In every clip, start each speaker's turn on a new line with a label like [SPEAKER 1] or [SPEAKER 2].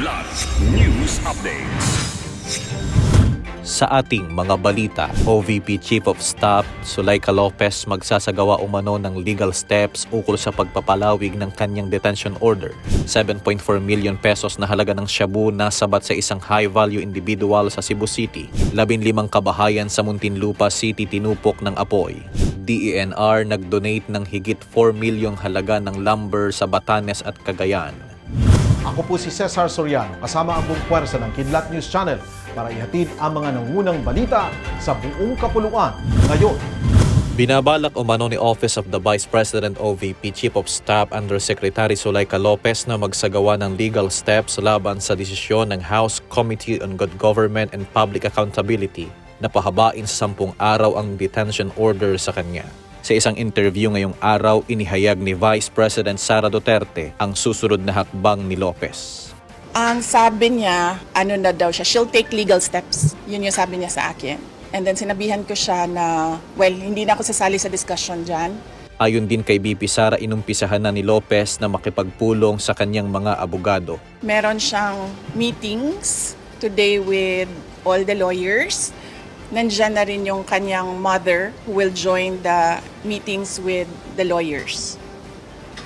[SPEAKER 1] Kidlat News Updates.
[SPEAKER 2] Sa ating mga balita, OVP Chief of Staff Sulayca Lopez magsasagawa umano ng legal steps ukol sa pagpapalawig ng kanyang detention order. 7.4 million pesos na halaga ng shabu na sabat sa isang high-value individual sa Cebu City. 15 kabahayan sa Muntinlupa City tinupok ng apoy. DENR nag-donate ng higit 4 milyong halaga ng lumber sa Batanes at Cagayan.
[SPEAKER 3] Ako po si Cesar Soriano, kasama ang buong puwersa ng Kidlat News Channel para ihatid ang mga nangunang balita sa buong kapuluan ngayon.
[SPEAKER 2] Binabalak umano ni Office of the Vice President OVP Chief of Staff Undersecretary Sulayca Lopez na magsagawa ng legal steps laban sa desisyon ng House Committee on Good Government and Public Accountability na pahabain sa sampung araw ang detention order sa kanya. Sa isang interview ngayong araw, inihayag ni Vice President Sara Duterte ang susunod na hakbang ni Lopez.
[SPEAKER 4] Ang sabi niya, ano na daw siya, she'll take legal steps. Yun yung sabi niya sa akin. And then sinabihan ko siya na, well, hindi na ako sasali sa discussion dyan.
[SPEAKER 2] Ayon din kay BP Sara, inumpisahan na ni Lopez na makipagpulong sa kanyang mga abogado
[SPEAKER 4] Meron siyang meetings today with all the lawyers. Nandiyan na rin yung kanyang mother who will join the meetings with the lawyers.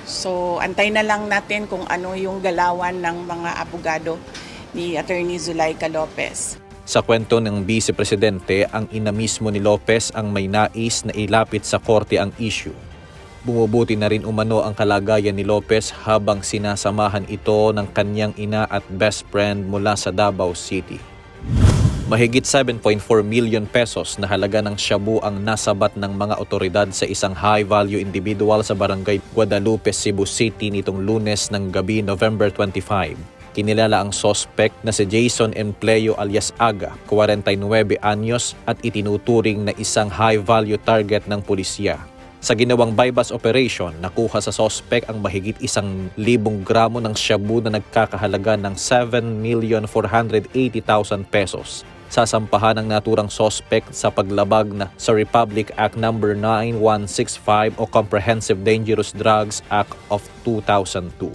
[SPEAKER 4] So, antay na lang natin kung ano yung galawan ng mga abogado ni Attorney Zulaika Lopez.
[SPEAKER 2] Sa kwento ng Vice Presidente, ang ina mismo ni Lopez ang may nais na ilapit sa korte ang issue. Bumubuti na rin umano ang kalagayan ni Lopez habang sinasamahan ito ng kanyang ina at best friend mula sa Davao City. Mahigit 7.4 million pesos na halaga ng shabu ang nasabat ng mga otoridad sa isang high-value individual sa barangay Guadalupe, Cebu City nitong lunes ng gabi November 25. Kinilala ang sospek na si Jason Empleo alias Aga, 49 anyos at itinuturing na isang high-value target ng pulisya. Sa ginawang bypass operation, nakuha sa sospek ang mahigit isang libong gramo ng shabu na nagkakahalaga ng 7,480,000 pesos. Sasampahan ng naturang sospek sa paglabag na sa Republic Act No. 9165 o Comprehensive Dangerous Drugs Act of 2002.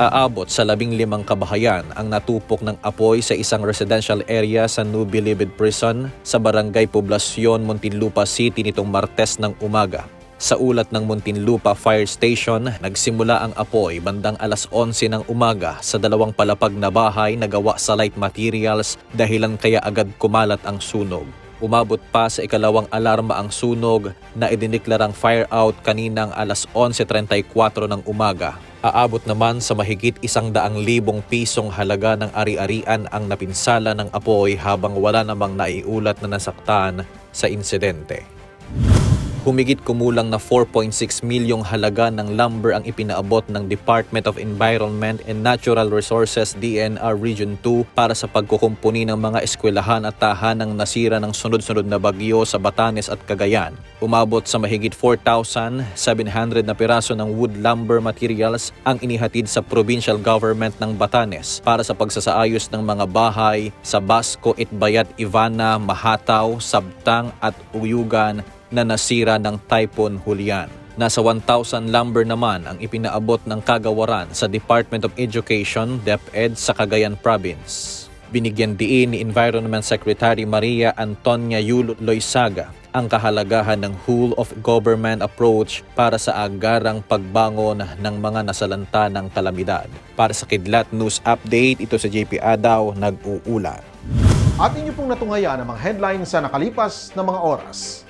[SPEAKER 2] Aabot sa labing limang kabahayan ang natupok ng apoy sa isang residential area sa New Bilibid Prison sa Barangay Poblacion, Muntinlupa City nitong Martes ng umaga. Sa ulat ng Muntinlupa Fire Station, nagsimula ang apoy bandang alas 11 ng umaga sa dalawang palapag na bahay na gawa sa light materials dahilan kaya agad kumalat ang sunog. Umabot pa sa ikalawang alarma ang sunog na idiniklarang fire out kaninang alas 11.34 ng umaga. Aabot naman sa mahigit isang daang libong pisong halaga ng ari-arian ang napinsala ng apoy habang wala namang naiulat na nasaktan sa insidente. Humigit kumulang na 4.6 milyong halaga ng lumber ang ipinaabot ng Department of Environment and Natural Resources DNR Region 2 para sa pagkukumpuni ng mga eskwelahan at tahanang nasira ng sunod-sunod na bagyo sa Batanes at Cagayan. Umabot sa mahigit 4,700 na piraso ng wood lumber materials ang inihatid sa provincial government ng Batanes para sa pagsasaayos ng mga bahay sa Basco, Itbayat, Ivana, Mahataw, Sabtang at Uyugan na nasira ng Typhoon Julian. Nasa 1,000 lumber naman ang ipinaabot ng kagawaran sa Department of Education, DepEd sa Cagayan Province. Binigyan diin ni Environment Secretary Maria Antonia Yulo Loisaga ang kahalagahan ng whole of government approach para sa agarang pagbangon ng mga nasalanta ng kalamidad. Para sa Kidlat News Update, ito sa JP Adaw, nag-uulat.
[SPEAKER 3] At inyo pong natunghaya ang mga headlines sa nakalipas na mga oras.